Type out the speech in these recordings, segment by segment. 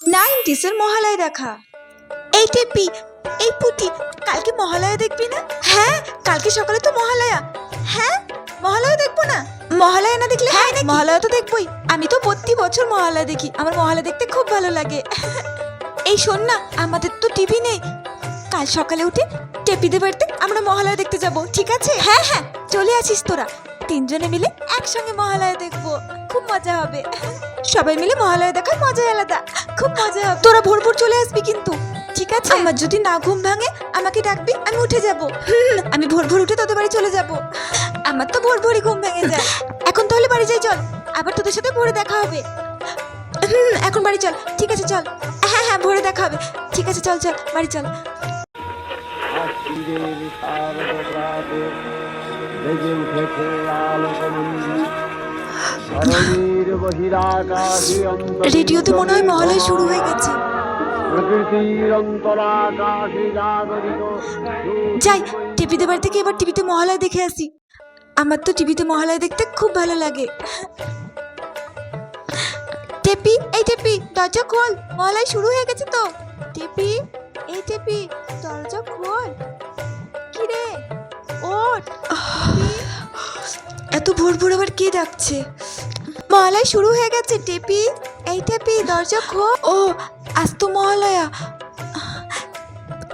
নাইনটিসের মহালয় দেখা। এই টেপি এই পুটি কালকে মহালয়া দেখবি না? হ্যাঁ কালকে সকালে তো মহালয়া। হ্যাঁ মহালয়া দেখব না? মহালয়া না দেখলে হ্যাঁ মহালয়া তো দেখবই। আমি তো প্রতি বছর মহালয়া দেখি। আমার মহালয়া দেখতে খুব ভালো লাগে। এই শোন না আমাদের তো টিভি নেই। কাল সকালে উঠে টেপিদের বাড়িতে আমরা মহালয়া দেখতে যাব ঠিক আছে? হ্যাঁ হ্যাঁ চলে আসিস তোরা। তিনজনে মিলে একসঙ্গে মহালয়া দেখব। খুব মজা হবে। সবাই মিলে মহালয়া দেখার মজাই আলাদা। খুব মজা হবে। তোরা ভোর ভোর চলে আসবি কিন্তু। ঠিক আছে। আমার যদি না ঘুম ভাঙে আমাকে ডাকবি আমি উঠে যাব। আমি ভোর ভোর উঠে তোদের বাড়ি চলে যাব। আমার তো ভোর ভোরই ঘুম ভেঙে যায়। এখন তাহলে বাড়ি যাই চল। আবার তোদের সাথে ভোরে দেখা হবে। হুম, এখন বাড়ি চল। ঠিক আছে চল। হ্যাঁ হ্যাঁ ভোরে দেখা হবে। ঠিক আছে চল চল বাড়ি চল। বেজে উঠেছে রেডিওতে মনে হয় মহালয় শুরু হয়ে গেছে। যাই টিভিতে বাড়ি থেকে এবার টিভিতে মহালয় দেখে আসি। আমার তো টিভিতে মহালয় দেখতে খুব ভালো লাগে। টেপি এই টেপি দরজা খোল। মহালয় শুরু হয়ে গেছে তো। টেপি এই টেপি দরজা খোল। কি রে ওঠ। এত ভোর ভোর আবার কে ডাকছে? মহালয় শুরু হয়ে গেছে, টেপি। এই টেপি, দরজা খো। ও, আজ তো মহালয়া।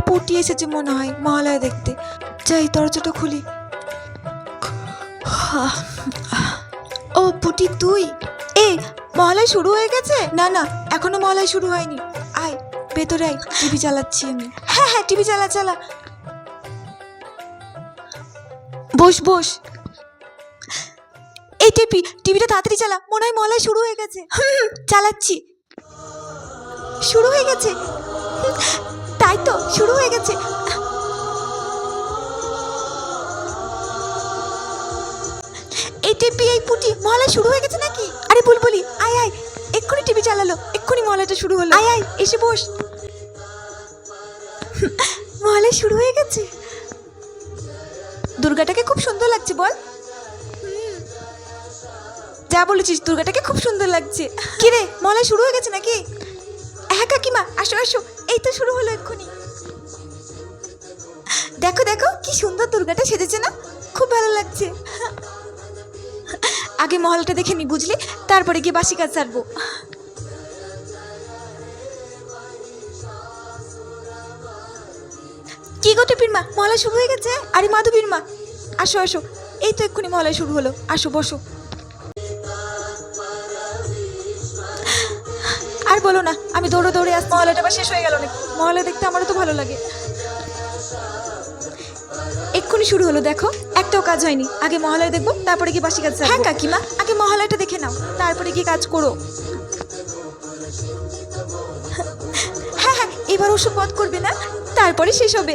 পুটি এসেছে মনে হয়, মহালয়া দেখতে। যাই, দরজাটা খুলি। ও, পুটি, তুই? এ, মহালয় শুরু হয়ে গেছে? না না, এখনও মহালয় শুরু হয়নি। আয়, ভেতরে আয়, টিভি চালাচ্ছি আমি। হ্যাঁ হ্যাঁ টিভি চালা চালা। বস বস। টিভি, টিভিটা তাড়াতাড়ি চালা, মনে হয় মহালয় শুরু হয়ে গেছে। চালাচ্ছি। শুরু হয়ে গেছে। তাই তো, শুরু হয়ে গেছে। এই টিভি, এই পুটি মহলা শুরু হয়ে গেছে নাকি? আরে বুলবুলি, আয় আয়। এক্ষুনি টিভি চালালো, এক্ষুনি মহলাটা শুরু হলো। আয় আয়, এসে বস। মহলা শুরু হয়ে গেছে। দুর্গাটাকে খুব সুন্দর লাগছে, বল। যা বলেছিস দুর্গাটাকে খুব সুন্দর লাগছে। কি রে মহলা শুরু হয়ে গেছে নাকি? হ্যাঁ কাকিমা, আসো আসো। এই তো শুরু হলো এক্ষুনি। দেখো দেখো, কি সুন্দর দুর্গাটা সেজেছে না? খুব ভালো লাগছে। আগে মহলটা দেখে নি বুঝলি? তারপরে গিয়ে বাসি কাজ সারবো। কি গো টিপির মা? মহলা শুরু হয়ে গেছে? আরে মাধবীর মা। আসো আসো। এই তো এক্ষুনি মহলা শুরু হলো। আসো, বসো। বলো না আমি দৌড়ে দৌড়ে আস মহলাটা আবার শেষ হয়ে গেল নাকি? মহলা দেখতে আমারও তো ভালো লাগে। এক্ষুনি শুরু হলো দেখো। একটাও কাজ হয়নি। আগে মহালয় দেখব তারপরে গিয়ে বাসি কাজ হ্যাঁ কাকিমা। আগে মহালয়টা দেখে নাও তারপরে গিয়ে কাজ করো। হ্যাঁ হ্যাঁ এবার ওষুধ বধ করবে না? তারপরে শেষ হবে।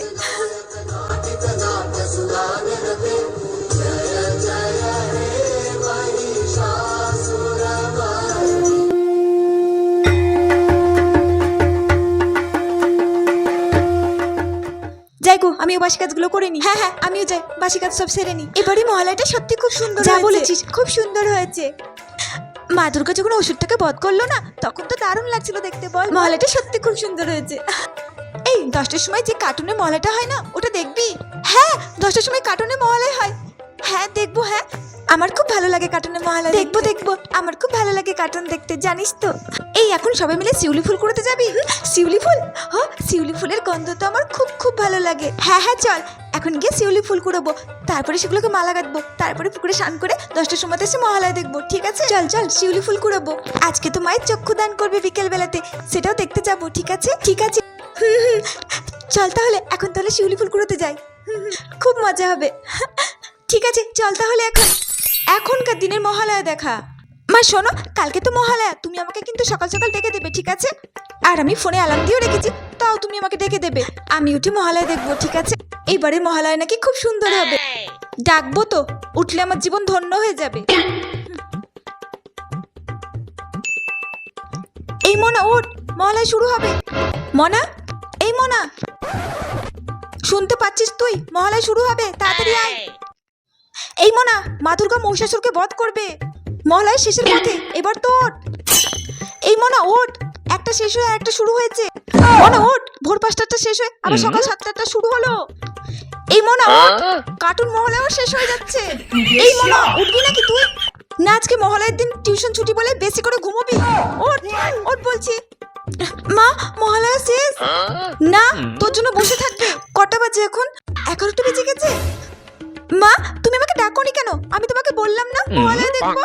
আমিও বাসি কাজগুলো করে নি হ্যাঁ হ্যাঁ আমিও যাই। বাসি কাজ সব সেরে নি এবারে মহালয়াটা সত্যি খুব সুন্দর যা বলেছিস খুব সুন্দর হয়েছে। মা দুর্গা যখন ওষুধটাকে বধ করল না তখন তো দারুণ লাগছিল দেখতে বল। মহালয়াটা সত্যি খুব সুন্দর হয়েছে। এই দশটার সময় যে কার্টুনে মহালয়াটা হয় না ওটা দেখবি? হ্যাঁ দশটার সময় কার্টুনে মহালয় হয়। হ্যাঁ দেখব হ্যাঁ। আমার খুব ভালো লাগে কার্টুনে মহালয় দেখব দেখব। আমার খুব ভালো লাগে কার্টুন দেখতে জানিস তো। এই এখন সবাই মিলে শিউলি ফুল করতে যাবি? শিউলি ফুল? হ শিউলি ফুলের গন্ধ তো আমার খুব খুব ভালো লাগে। হ্যাঁ হ্যাঁ চল। এখন গিয়ে শিউলি ফুল কুড়াবো। তারপরে সেগুলোকে মালা গাঁথবো তারপরে পুকুরে স্নান করে দশটার সময় এসে মহালয় দেখব ঠিক আছে? চল চল শিউলি ফুল কুড়াবো। আজকে তো মায়ের চক্ষু দান করবে বিকেল বেলাতে সেটাও দেখতে যাব ঠিক আছে? ঠিক আছে। হুম, হুম। চল তাহলে এখন তাহলে শিউলি ফুল কুড়োতে যাই। খুব মজা হবে। ঠিক আছে চল তাহলে এখন। এখনকার দিনের মহালয়া দেখা। মা, শোনো, কালকে তো মহালয়া, তুমি আমাকে কিন্তু সকাল সকাল ডেকে দেবে, ঠিক আছে? আর আমি ফোনে অ্যালার্ম দিয়েও রেখেছি, তাও তুমি আমাকে ডেকে দেবে। আমি উঠে মহালয়া দেখব, ঠিক আছে? এইবারে মহালয়া নাকি খুব সুন্দর হবে। ডাকবো তো, উঠলে আমার জীবন ধন্য হয়ে যাবে। এই মনা ওঠ মহালয়া শুরু হবে। মনা, এই মনা। শুনতে পাচ্ছিস তুই? মহালয়া শুরু হবে, তাড়াতাড়ি আয়। এই মনা মা দুর্গা মহিষাসুরকে বধ করবে। মহালয় শেষের পথে এবার তো ওঠ। এই মনা ওঠ। একটা শেষ হয়ে একটা শুরু হয়েছে। মনে ওঠ। ভোর পাঁচটাটা শেষ হয়ে আবার সকাল সাতটাটা শুরু হলো। এই মনা ওঠ। কার্টুন মহলাও শেষ হয়ে যাচ্ছে। এই মনা উঠবি নাকি তুই? না আজকে মহলার দিন টিউশন ছুটি বলে বেশি করে ঘুমোবি। ওঠ ওঠ বলছি। মা মহালয়া শেষ? না তোর জন্য বসে থাকবে। কটা বাজে এখন? এগারোটা বেজে গেছে? মা তুমি আমাকে ডাকোনি কেন? আমি তোমাকে বললাম না। মোবাইলে দেখব।